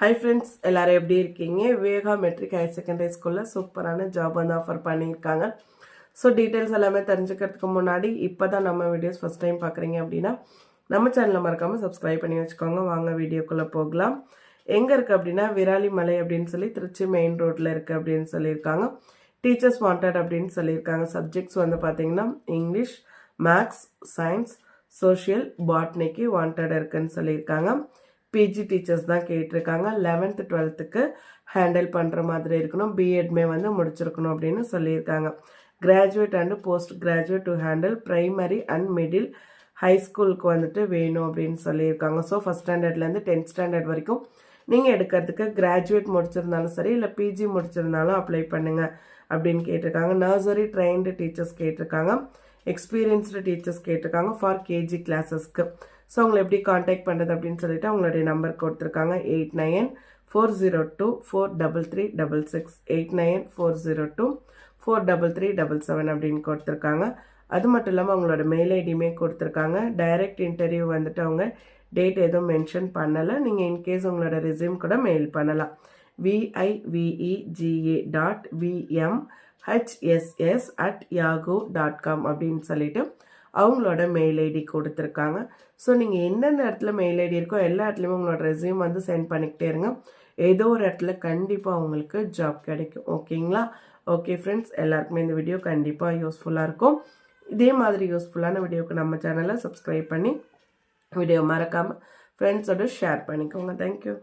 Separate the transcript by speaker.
Speaker 1: Hi friends எல்லாரும் எப்படி இருக்கீங்க? விவேகா மெட்ரிக் ஹையர் செகண்டரி ஸ்கூலில் சூப்பரான ஜாப் வந்து ஆஃபர் பண்ணியிருக்காங்க. ஸோ டீட்டெயில்ஸ் எல்லாமே தெரிஞ்சுக்கிறதுக்கு முன்னாடி இப்போ தான் நம்ம வீடியோஸ் ஃபஸ்ட் டைம் பார்க்குறீங்க அப்படின்னா நம்ம சேனலில் மறக்காமல் சப்ஸ்கிரைப் பண்ணி வச்சுக்கோங்க. வாங்க வீடியோக்குள்ளே போகலாம். எங்கே இருக்குது அப்படின்னா விராலி மலை அப்படின்னு சொல்லி திருச்சி மெயின் ரோட்டில் இருக்குது அப்படின்னு சொல்லியிருக்காங்க. டீச்சர்ஸ் வாண்டட் அப்படின்னு சொல்லியிருக்காங்க. சப்ஜெக்ட்ஸ் வந்து பார்த்தீங்கன்னா இங்கிலீஷ் மேக்ஸ் சயின்ஸ் சோஷியல் பாட்னிக்கு வாண்டட் இருக்குன்னு சொல்லியிருக்காங்க. பிஜி டீச்சர்ஸ் தான் கேட்டிருக்காங்க. லெவன்த்து டுவெல்த்துக்கு ஹேண்டில் பண்ணுற மாதிரி இருக்கணும். பிஎட்மே வந்து முடிச்சிருக்கணும் அப்படின்னு சொல்லியிருக்காங்க. Graduate and post graduate to handle primary and middle high ஸ்கூலுக்கு வந்துட்டு வேணும் அப்படின்னு சொல்லியிருக்காங்க. ஸோ ஃபஸ்ட் ஸ்டாண்டர்ட்லேருந்து டென்த் ஸ்டாண்டர்ட் வரைக்கும் நீங்கள் எடுக்கிறதுக்கு கிராஜுவேட் முடிச்சிருந்தாலும் சரி இல்லை பிஜி முடிச்சிருந்தாலும் அப்ளை பண்ணுங்கள் அப்படின்னு கேட்டிருக்காங்க. நர்சரி ட்ரெயின்டு டீச்சர்ஸ் கேட்டிருக்காங்க. எக்ஸ்பீரியன்ஸ்டு டீச்சர்ஸ் கேட்டிருக்காங்க ஃபார் கேஜி கிளாஸஸ்க்கு ஸோ அவங்களை எப்படி காண்டாக்ட் பண்ணுறது அப்படின்னு சொல்லிட்டு அவங்களுடைய நம்பர் கொடுத்துருக்காங்க. Eight nine four zero two four double three double six eight nine four zero two four double three double seven அப்படின்னு கொடுத்துருக்காங்க. அது மட்டும் இல்லாமல் அவங்களோட மெயில் ஐடியுமே கொடுத்துருக்காங்க. டைரக்ட் இன்டர்வியூ வந்துட்டு அவங்க டேட் எதுவும் மென்ஷன் பண்ணலை. நீங்கள் இன்கேஸ் உங்களோட ரெசியூம் கூட மெயில் பண்ணலாம். VIVEGA dot VM HSS at yahoo dot com அப்படின்னு சொல்லிட்டு அவங்களோட மெயில் ஐடி கொடுத்துருக்காங்க. ஸோ நீங்கள் எந்தெந்த இடத்துல மெயில் ஐடி இருக்கோ எல்லா இடத்துலையுமே உங்களோட ரெசியூம் வந்து சென்ட் பண்ணிக்கிட்டே இருங்க. ஏதோ ஒரு இடத்துல கண்டிப்பாக உங்களுக்கு ஜாப் கிடைக்கும். ஓகேங்களா ஓகே ஃப்ரெண்ட்ஸ் எல்லாருக்குமே இந்த வீடியோ கண்டிப்பாக யூஸ்ஃபுல்லாக இருக்கும். இதே மாதிரி யூஸ்ஃபுல்லான வீடியோவுக்கு நம்ம சேனலை சப்ஸ்கிரைப் பண்ணி வீடியோ மறக்காமல் ஃப்ரெண்ட்ஸோட ஷேர் பண்ணிக்கோங்க. தேங்க்யூ